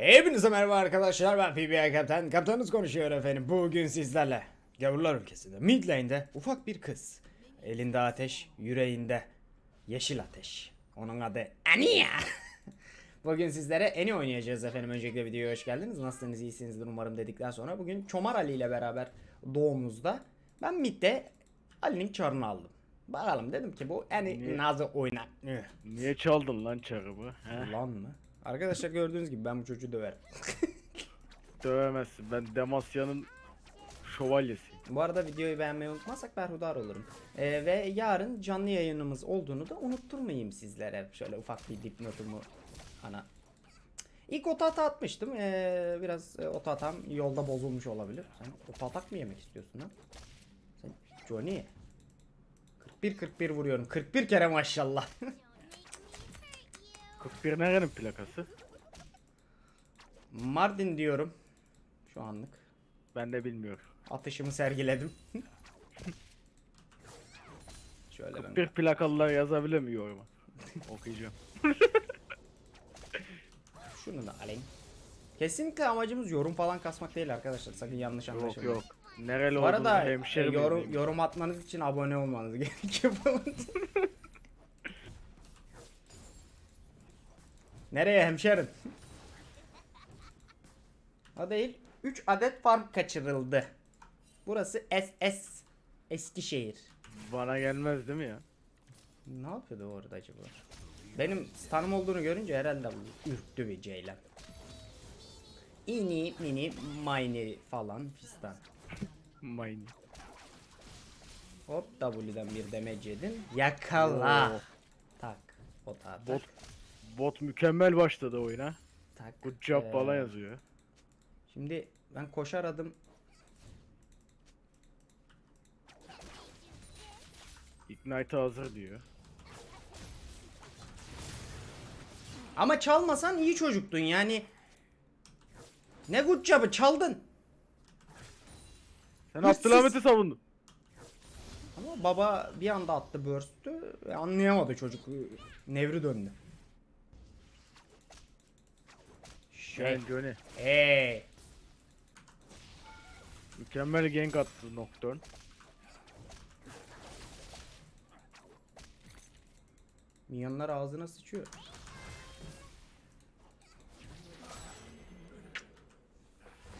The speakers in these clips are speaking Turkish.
Hepinize merhaba arkadaşlar ben PBA Kaptan. Kaptanınız konuşuyor efendim. Bugün sizlerle Gavurlar ülkesinde mid lane'de ufak bir kız. Elinde ateş, yüreğinde yeşil ateş. Onun adı Ania. Bugün sizlere Eni oynayacağız efendim. Öncelikle videoya hoş geldiniz. Nasılsınız, iyisinizdir umarım dedikten sonra bugün Çomar Ali ile beraber doğumuzda ben midde Ali'nin çarını aldım. Bakalım dedim ki bu Eni Niye? nasıl oynar. Niye çaldın lan çarımı? He? Lan mı? Arkadaşlar gördüğünüz gibi ben bu çocuğu döverim. Dövemezsin. Ben Demasya'nın şövalyesiyim. Bu arada videoyu beğenmeyi unutmazsak berhudar olurum. Ee, ve yarın canlı yayınımız olduğunu da unutturmayayım sizlere. Şöyle ufak bir dipnotumu ana. İlk otata atmıştım. Ee, biraz e, otatam yolda bozulmuş olabilir. Sen otatak mı yemek istiyorsun lan? Sen Johnny. 41-41 vuruyorum. 41 kere maşallah. 41 nerenin plakası? Mardin diyorum. Şu anlık. Ben de bilmiyorum. Atışımı sergiledim. Şöyle ben. Bir plakalılar yazabilir mi yoruma? Okuyacağım. Şunu da alayım. Kesinlikle amacımız yorum falan kasmak değil arkadaşlar. Sakın yanlış Yok anlaşılmayın. yok. Nereli Bu arada e, yorum, yorum atmanız için abone olmanız gerekiyor Nereye hemşerim? O değil. 3 adet farm kaçırıldı. Burası SS Eskişehir. Bana gelmez değil mi ya? Ne yapıyordu orada acaba? Benim stanım olduğunu görünce herhalde ürktü bir ceylan. İni mini mini falan fistan. Mine. Hop W'den bir damage yedin. Yakala. Oo. Tak. Bota atar. Bot, bot mükemmel başladı oyuna. Tak. Good job Ee, falan yazıyor. Şimdi ben koşar adım. Ignite hazır diyor. Ama çalmasan iyi çocuktun yani. Ne good job'ı çaldın. Sen Hırsız. Abdülhamit'i savundun. Ama baba bir anda attı burst'ü. Anlayamadı çocuk. Nevri döndü. Gel Johnny. Hey. Mükemmel gank attı Nocturne. Minyonlar ağzına sıçıyor.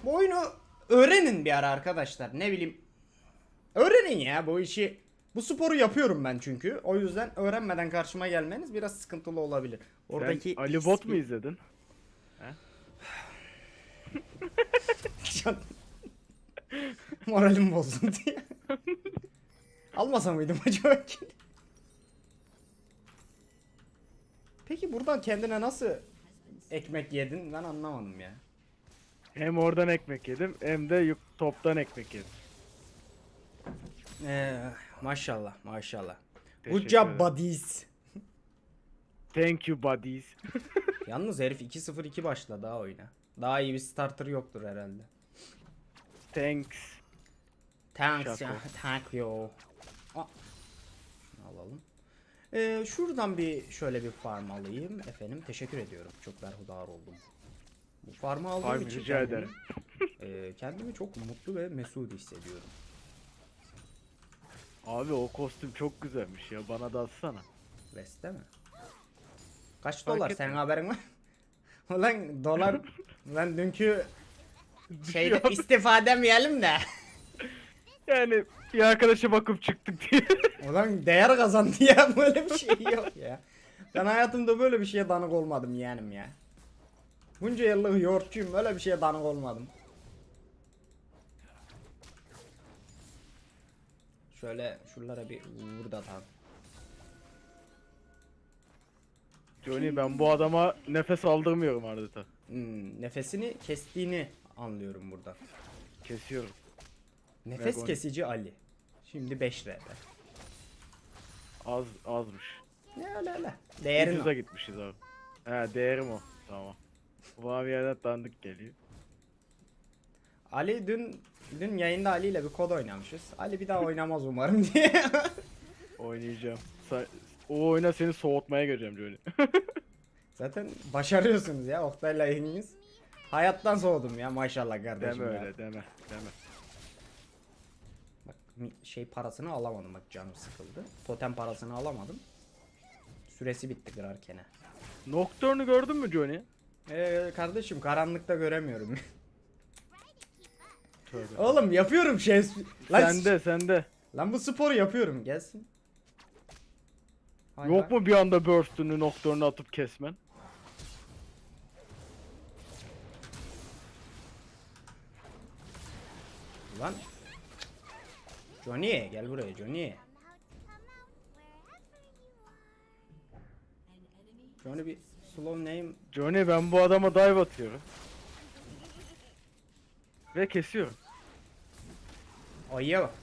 Bu oyunu öğrenin bir ara arkadaşlar. Ne bileyim. Öğrenin ya bu işi. Bu sporu yapıyorum ben çünkü. O yüzden öğrenmeden karşıma gelmeniz biraz sıkıntılı olabilir. Oradaki Sen Ali Bot mu izledin? Can- Moralim bozuldu diye. Almasa mıydım acaba ki? Peki buradan kendine nasıl ekmek yedin? Ben anlamadım ya. Hem oradan ekmek yedim hem de yuk toptan ekmek yedim. Ee, maşallah maşallah. Good Teşekkür job ederim. buddies. Thank you buddies. Yalnız herif 2-0-2 başladı ha oyuna. Daha iyi bir starter yoktur herhalde. Thanks. Thanks ya. Thank you. Aa, alalım. Ee, şuradan bir şöyle bir farm alayım. Efendim teşekkür ediyorum. Çok berhudar oldum. Bu farmı aldığım Farm için rica kendimi, ederim. e, kendimi çok mutlu ve mesut hissediyorum. Abi o kostüm çok güzelmiş ya bana da atsana. Veste mi? Kaç Fark dolar? Senin haberin var? Ulan dolar ben dünkü şeyde Yok. istifa demeyelim de. Yani bir arkadaşa bakıp çıktık diye. Ulan değer kazandı ya böyle bir şey yok ya. Ben hayatımda böyle bir şeye danık olmadım yeğenim ya. Bunca yıllık yoğurtçuyum böyle bir şeye danık olmadım. Şöyle şuralara bir vur da tam. Johnny ben bu adama nefes aldırmıyorum adeta. Hmm, nefesini kestiğini anlıyorum burada. Kesiyorum. Nefes Vegon. kesici Ali. Şimdi 5 RP. Az azmış. Ne öyle öyle. Değerin Ucuza o. gitmişiz abi. He değerim o. Tamam. Bu bana bir yerden tanıdık geliyor. Ali dün dün yayında Ali ile bir kod oynamışız. Ali bir daha oynamaz umarım diye. Oynayacağım. Sa- o oyuna seni soğutmaya geleceğim Johnny. Zaten başarıyorsunuz ya Oktay'la yayınımız. Hayattan soğudum ya maşallah kardeşim Deme ya. öyle deme deme. Bak şey parasını alamadım bak canım sıkıldı. Totem parasını alamadım. Süresi bitti kırarkene. Nocturne'u gördün mü Johnny? Ee, kardeşim karanlıkta göremiyorum. Tövbe. Oğlum yapıyorum şey. Lan, Sende sende. lan bu sporu yapıyorum gelsin. Hay Yok mu bir anda burst'ünü Nocturne'u atıp kesmen? Lan. Johnny gel buraya Johnny. Johnny bir slow name Johnny ben bu adama dive atıyorum. Ve kesiyorum. ayıya bak.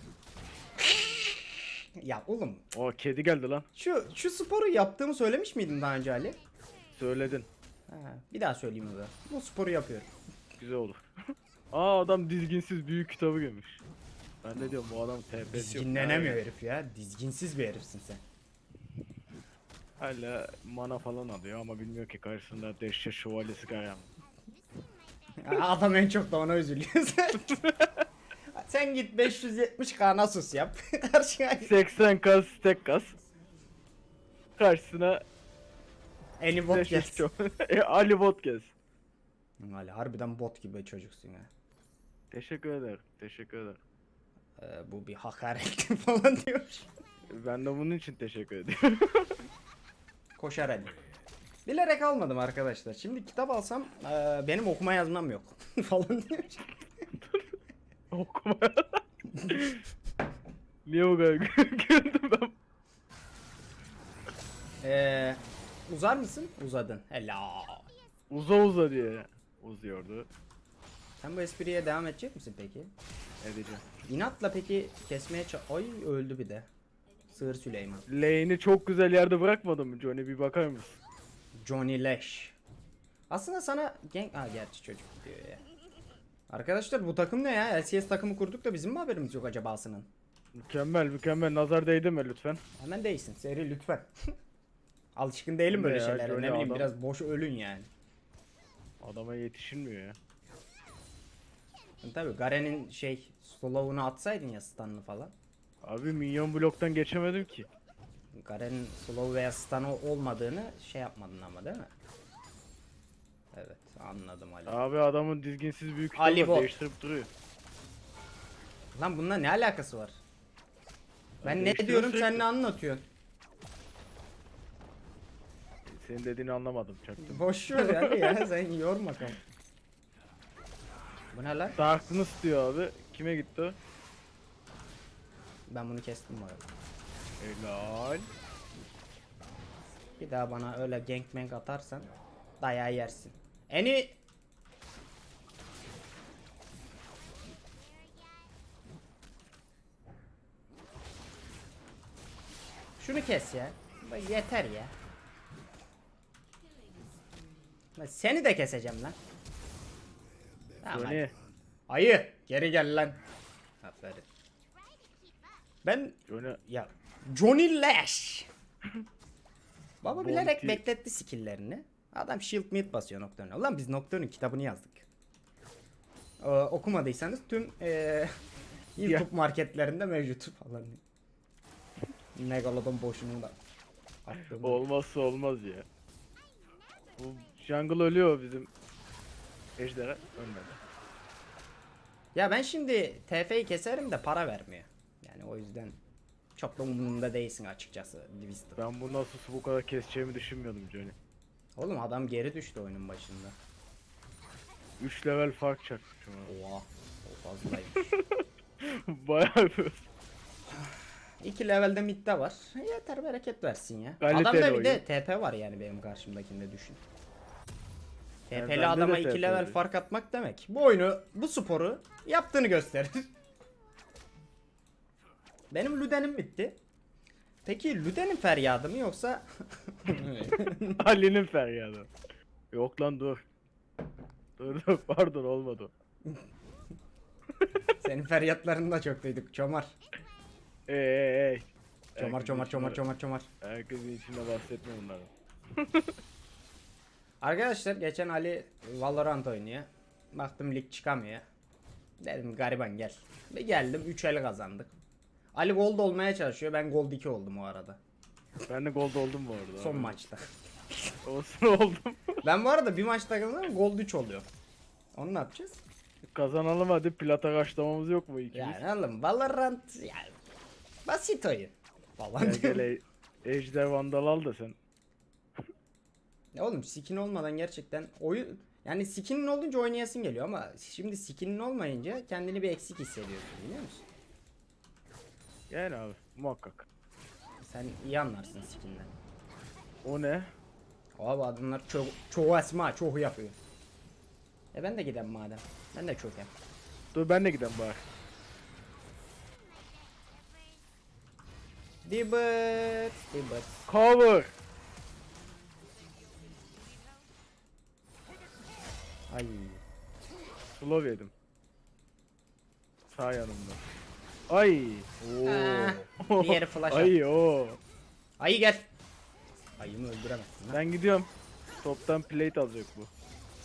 Ya oğlum O kedi geldi lan. şu şu sporu yaptığımı söylemiş miydim daha önce Ali? Söyledin. Ha, bir daha söyleyeyim o zaman. Bu sporu yapıyorum. Güzel olur. Aa adam dizginsiz büyük kitabı gömüş. Ben de diyorum bu adam TP'si yok. Dizginlenemiyor herif ya. Dizginsiz bir herifsin sen. Hala mana falan alıyor ama bilmiyor ki karşısında dehşet şövalyesi Garam. Adam en çok da ona üzülüyor sen. sen git 570k Nasus yap. Karşına 80 kas tek kas. Karşısına Eni bot dehşet gelsin. çok. E, Ali bot gez. Ali harbiden bot gibi çocuksun ya. Teşekkür ederim. Teşekkür ederim. Ee, bu bir hakaret falan diyor. Ben de bunun için teşekkür ediyorum. Koşar Ali. Bilerek almadım arkadaşlar. Şimdi kitap alsam e, benim okuma yazmam yok falan diyor. Okuma. Niye bu kadar güldüm ben? Ee, uzar mısın? Uzadın. Helal. Uza uza diye uzuyordu. Sen bu espriye devam edecek misin peki? Edeceğim. İnatla peki kesmeye ça- Ay öldü bir de. Sığır Süleyman. Lane'i çok güzel yerde bırakmadın mı Johnny bir bakar mısın? Johnny Leş. Aslında sana gang... Ha gerçi çocuk diyor ya. Arkadaşlar bu takım ne ya? LCS takımı kurduk da bizim mi haberimiz yok acabasının? Mükemmel mükemmel nazar değdi mi lütfen? Hemen değilsin seri lütfen. Alışkın değilim böyle ya, şeylere. Ne bileyim adam- biraz boş ölün yani. Adama yetişilmiyor ya. Tabi Garen'in şey slow'unu atsaydın ya stun'ını falan. Abi minyon bloktan geçemedim ki. Garen'in slow veya stun'ı olmadığını şey yapmadın ama değil mi? Evet anladım Ali. Abi adamın dizginsiz büyük Ali bot. değiştirip duruyor. Lan bununla ne alakası var? Ben ne değiştiriyor diyorum sen ne anlatıyorsun? Senin dediğini anlamadım çaktım. Boş ver Ali ya sen yorma kafamı. Bu ne lan? Darkness diyor abi. Kime gitti o? Ben bunu kestim bu arada. Helal. Bir daha bana öyle gangbang atarsan dayağı yersin. Eni Şunu kes ya. Bak Yeter ya. Lan Seni de keseceğim lan. Tamam, hadi. Ayı geri gel lan. Aferin. Ben Johnny. ya Johnny Lash. Baba bilerek Bonti. bekletti skill'lerini. Adam shield mid basıyor Nocturne'a. Ulan biz Nocturne'un kitabını yazdık. Ee, okumadıysanız tüm ee, YouTube marketlerinde mevcut falan. Megalodon boşluğunu da attım. Olmazsa olmaz ya. Bu jungle ölüyor bizim. Ejderha ölmedi. Ya ben şimdi TF'yi keserim de para vermiyor. Yani o yüzden çok da umurumda değilsin açıkçası Twister. Ben bu nasıl bu kadar keseceğimi düşünmüyordum Johnny. Oğlum adam geri düştü oyunun başında. 3 level fark çakmışım abi. Oha. O fazlaymış. Bayağı bir. 2 levelde midde var. Yeter bereket versin ya. Kaliteli Adamda bir de TP var yani benim karşımdakinde düşün. Yani TP'li bende adama de 2 TP level fark atmak demek. Bu oyunu, bu sporu yaptığını gösterir. Benim Luden'im bitti. Peki Luden'in feryadı mı yoksa Ali'nin feryadı. Yok lan dur. Dur dur pardon olmadı. senin feryatlarını da çok duyduk çomar. Ey ey ey. Çomar Herkesin çomar çomar içinde- çomar çomar. Herkesin içinde bahsetme bunları. Arkadaşlar geçen Ali Valorant oynuyor. Baktım lig çıkamıyor. Dedim gariban gel. Bir geldim 3 el kazandık. Ali gold olmaya çalışıyor. Ben gold 2 oldum o arada. Ben de gold oldum bu arada. Son abi. maçta. Olsun oldum. Ben bu arada bir maçta kazandım gold 3 oluyor. Onu ne yapacağız? Kazanalım hadi plata kaçlamamız yok mu ikimiz? Yani oğlum Valorant yani basit oyun. Falan Gel gel ej- Ejder Vandal al da sen. Ya oğlum skin olmadan gerçekten oyun yani skinin olunca oynayasın geliyor ama şimdi skinin olmayınca kendini bir eksik hissediyorsun biliyor musun? Yani abi muhakkak. Sen iyi anlarsın skinden. O ne? Abi adamlar çok çoğu esma çok yapıyor. E ben de gidem madem. Ben de çok yap. Dur ben de gidem bari. Dibet, dibet. Cover. Ay. Slow yedim. Sağ yanımda. Ay. Oo. diğeri flash at. Ay o. Ayı gel. Ayımı öldüremezsin lan. Ben gidiyorum. Toptan plate alacak bu.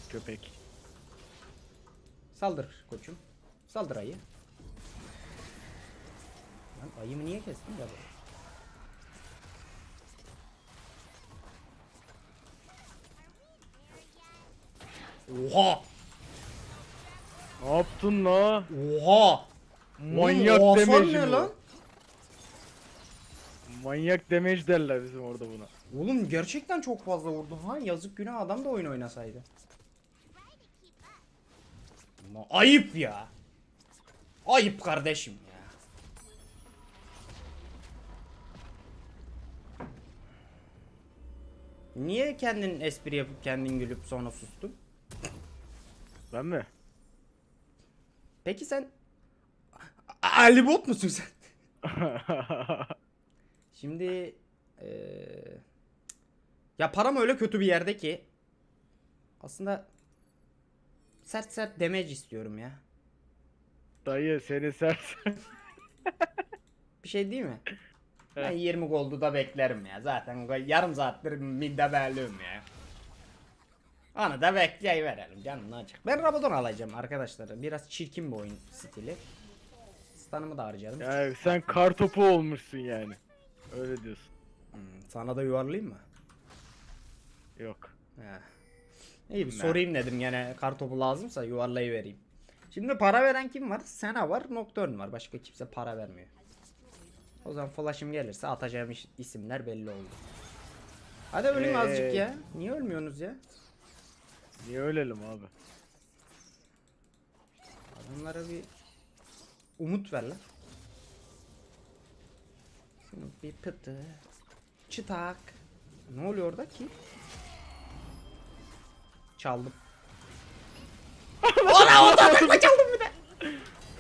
Köpek. Saldır koçum. Saldır ayı. Lan ayımı niye kestin ya? Oha! Ne yaptın la? Oha! Manyak Oğlum, o hasar damage ne bu. lan? Manyak damage derler bizim orada buna. Oğlum gerçekten çok fazla vurdu ha. Yazık günah adam da oyun oynasaydı. Ama ayıp ya. Ayıp kardeşim ya. Niye kendin espri yapıp kendin gülüp sonra sustun? Ben mi? Peki sen Ali Bot musun sen? Şimdi eee, ya param öyle kötü bir yerde ki aslında sert sert damage istiyorum ya. Dayı seni sersen. Bir şey değil mi? Ben 20 goldu da beklerim ya. Zaten gol- yarım saattir midde belliyorum ya. Onu da bekleyiverelim canım ne olacak. Ben Rabadon alacağım arkadaşlar. Biraz çirkin bir oyun stili. Stun'ımı da harcarım. Yani sen kar topu olmuşsun yani. Öyle diyorsun. Hmm, sana da yuvarlayayım mı? Yok. He. İyi bir sorayım dedim gene kartopu lazımsa yuvarlayıvereyim. Şimdi para veren kim var? Sena var, Nocturne var. Başka kimse para vermiyor. O zaman flash'ım gelirse atacağım iş- isimler belli oldu. Hadi ölün Ee, azıcık ya. Niye ölmüyorsunuz ya? Niye ölelim abi? Adamlara bir umut ver lan. Şunu bir pıtı. Çıtak. Ne oluyor orada ki? Çaldım. Ona o da çaldım bir de.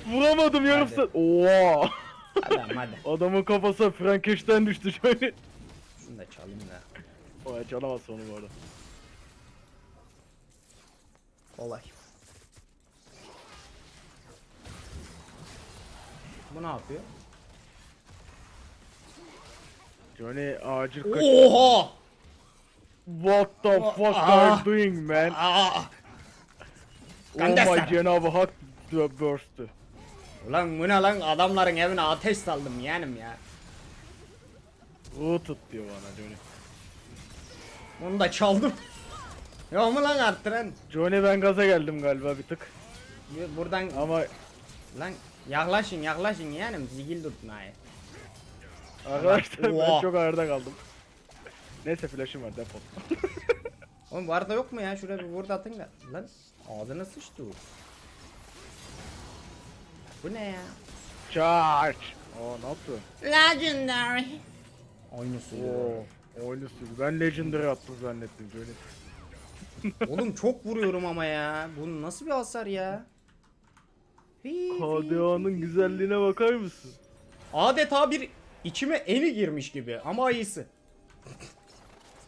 Vuramadım yarım Hadi. saat. Oo. Hadi ama hadi. Adamın kafasına Frankenstein düştü şöyle. Şunu da çalayım da. O çalamaz onu bu arada. Kolay. Bu ne yapıyor? Johnny acil kaç. Oha! What the fuck Aa. are you doing man? Aa! Oh my Cenab-ı Hak burst'ü. Ulan bu ne lan adamların evine ateş saldım yeğenim ya. U tut diyor bana Johnny. Onu da çaldım. Yok mu lan arttıran? Johnny ben gaza geldim galiba bir tık. Buradan Ama lan yaklaşın yaklaşın yeğenim zigil tutun hayır. arkadaşlar ben Oha. çok ağırda kaldım. Neyse flash'ım var defol. Oğlum bu arada yok mu ya şuraya bir vurdu atın da. Lan ağzına sıçtı bu. Bu ne ya? Charge. Oo ne yaptı? Legendary. Aynısı Oo. Oyunu sürdü. Ben Legendary attım zannettim Johnny. Oğlum çok vuruyorum ama ya. Bu nasıl bir hasar ya? KDA'nın güzelliğine bakar mısın? Adeta bir içime eni girmiş gibi ama ayısı.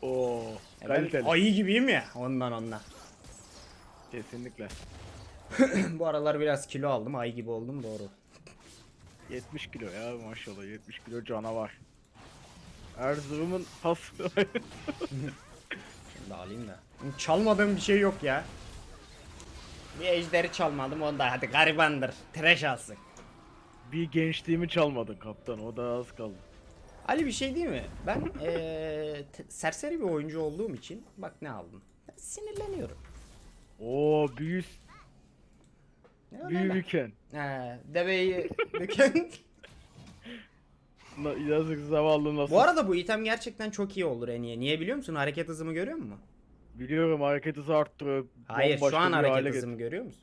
Oo. E ben Kaliteli. ayı gibiyim ya ondan ondan. Kesinlikle. Bu aralar biraz kilo aldım ayı gibi oldum doğru. 70 kilo ya maşallah 70 kilo canavar. Erzurum'un has Şimdi alayım da. Çalmadığım bir şey yok ya. Bir ejderi çalmadım onda hadi garibandır. Trash alsın. Bir gençliğimi çalmadın kaptan o da az kaldı. Ali bir şey değil mi? Ben eee, te- serseri bir oyuncu olduğum için bak ne aldım. Sinirleniyorum. Oo büyü Ne büyü öyle? büken. He, deveyi büken. Na- Yazık zavallı nasıl. bu arada bu item gerçekten çok iyi olur en iyi. Niye biliyor musun? Hareket hızımı görüyor musun? Biliyorum hareket hızı arttırıyor. Hayır şu an hareket hızımı görüyor musun?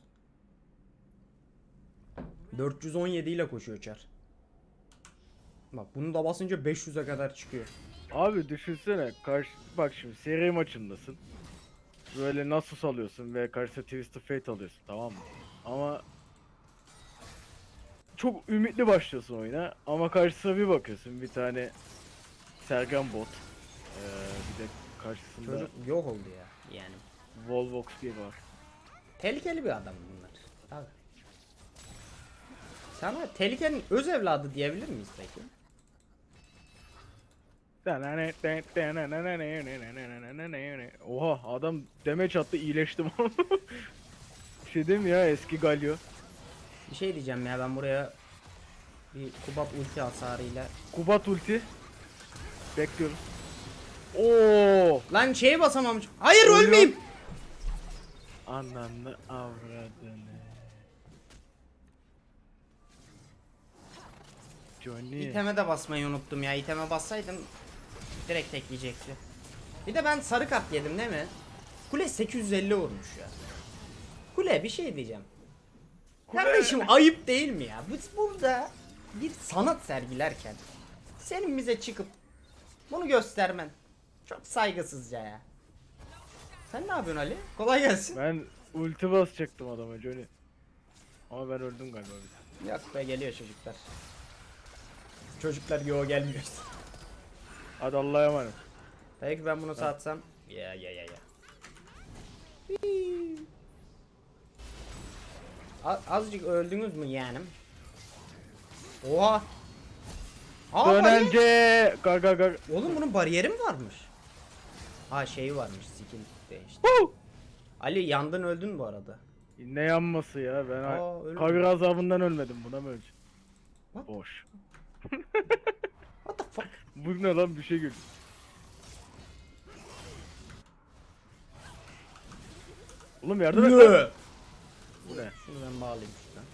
417 ile koşuyor Çar. Bak bunu da basınca 500'e kadar çıkıyor. Abi düşünsene karşı bak şimdi seri maçındasın. Böyle nasıl alıyorsun ve karşısına Twisted Fate alıyorsun tamam mı? Ama çok ümitli başlıyorsun oyuna ama karşısına bir bakıyorsun bir tane Sergen bot. Karşısında Çocuk yok oldu ya yani. Volvox bir var. Tehlikeli bir adam bunlar. Tabii. Sana tehlikenin öz evladı diyebilir miyiz peki? Oha adam demeç attı iyileştim. Bir şey mi ya eski Galio? Bir şey diyeceğim ya ben buraya bir kubat ulti hasarıyla. Kubat ulti. Bekliyoruz. Oo! Lan şeye basamamış. Hayır Ölüyor. ölmeyeyim. Ananı avradını. Johnny. İteme de basmayı unuttum ya. İteme bassaydım direkt tekleyecekti. Bir de ben sarı kart yedim değil mi? Kule 850 vurmuş ya. Kule bir şey diyeceğim. Kardeşim ayıp değil mi ya? Biz burada bir sanat sergilerken senin bize çıkıp bunu göstermen çok saygısızca ya. Sen ne yapıyorsun Ali? Kolay gelsin. Ben ulti basacaktım adama Johnny. Ama ben öldüm galiba. bir. Yok be geliyor çocuklar. Çocuklar yo gelmiyor. Hadi Allah'a emanet. Belki ben bunu satsam. Ya ya ya ya. A- azıcık öldünüz mü yeğenim? Oha. Aa, Dönence! Gar gar gar. Oğlum bunun bariyeri mi varmış? Ha şeyi varmış skill değişti. Ali yandın öldün bu arada. Ne yanması ya ben Aa, kabir azabından ölmedim buna mı öleceğim? Bak. Boş. What the fuck? Bu ne lan bir şey gördüm. Oğlum yardım et. lan. Bu ne? Şunu ben bağlayayım şuradan.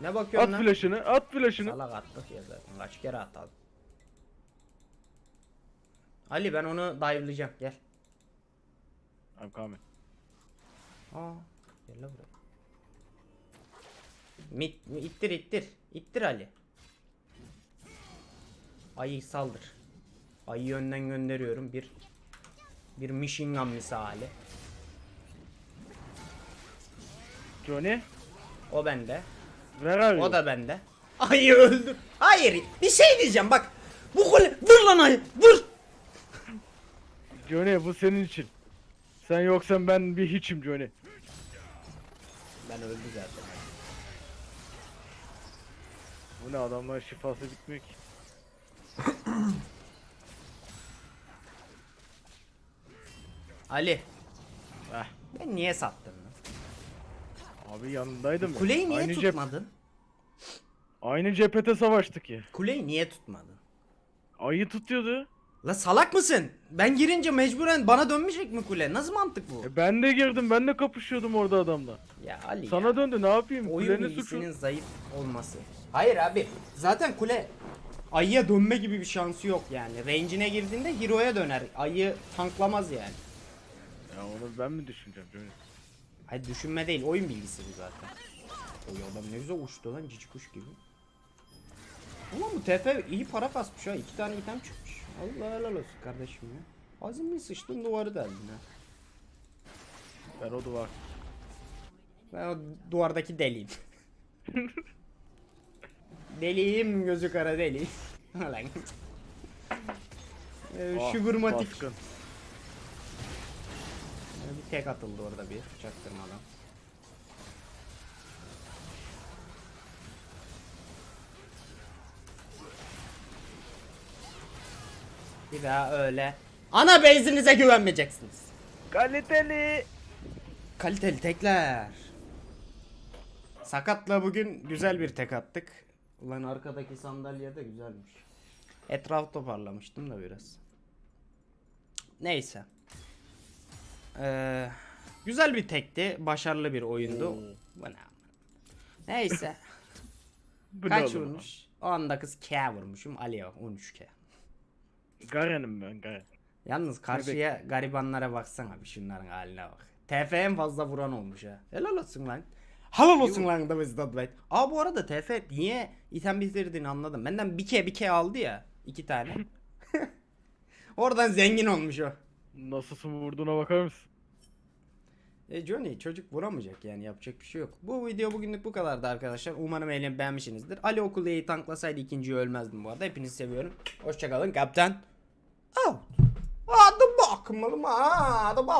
Ne bakıyorsun At lan? flash'ını, at flash'ını. Salak attık ya zaten. Kaç kere atladım. Ali ben onu dive'layacağım. Gel. I'm coming. Aa. Gel lan buraya. Mit, mi- ittir ittir. İttir Ali. Ayı saldır. Ayı önden gönderiyorum. Bir bir machine gun misali. Johnny, O bende. where are you? O da bende. Ayı öldü. Hayır. Bir şey diyeceğim bak. Bu kule. Vur lan ayı. Vur. Johnny bu senin için. Sen yoksan ben bir hiçim Johnny. Ben öldü zaten. Bu ne adamlar şifası bitmiyor ki. Ali. Eh. Ben niye sattın lan? Abi yanındaydım. Kuleyi niye aynı cep- tutmadın? aynı cephete savaştık ya. Kuleyi niye tutmadın? Ayı tutuyordu. La salak mısın? Ben girince mecburen bana dönmeyecek mi kule? Nasıl mantık bu? E ben de girdim ben de kapışıyordum orada adamla. Ya Ali Sana ya. döndü ne yapayım? Oyun Kulenin bilgisinin zayıf olması. Hayır abi. Zaten kule ayıya dönme gibi bir şansı yok yani. Range'ine girdiğinde hero'ya döner. Ayı tanklamaz yani. Ya onu ben mi düşüneceğim Johnny? Hayır düşünme değil. Oyun bilgisi bu zaten. Oy adam ne güzel uçtu lan cici kuş gibi. Ulan bu TF iyi para kasmış ha. iki tane item çıkmış. Allah helal olsun kardeşim ya. Azimli sıçtın duvarı deldin ha. Ben o duvar. Ben o duvardaki deliyim. deliyim gözü kara deli. Lan. Ee, Ah, Sugarmatik. baskın. Ee, Bir tek atıldı orada bir çaktırmadan. Bir daha öyle. Ana base'inize güvenmeyeceksiniz. Kaliteli. Kaliteli tekler. Sakatla bugün güzel bir tek attık. Ulan arkadaki sandalye de güzelmiş. Etraf toparlamıştım da biraz. Neyse. Ee, güzel bir tekti. Başarılı bir oyundu. Bu ne? Neyse. Kaç vurmuş? O anda kız K vurmuşum. Ali'ye 13K. Garen'im ben Garen. Yalnız karşıya garibanlara baksana bir şunların haline bak. TF en fazla vuran olmuş ha. Helal olsun lan. Helal olsun lan da Vezdat White. Aa bu arada TF niye item bitirdiğini anladım. Benden bir ke bir ke aldı ya. iki tane. Oradan zengin olmuş o. Nasıl vurduğuna bakar mısın? E Johnny çocuk vuramayacak yani yapacak bir şey yok. Bu video bugünlük bu kadardı arkadaşlar. Umarım eğlenip beğenmişsinizdir. Ali Okulye'yi tanklasaydı ikinciyi ölmezdim bu arada. Hepinizi seviyorum. Hoşçakalın kaptan. Out. Hadi bakalım. Hadi bakalım.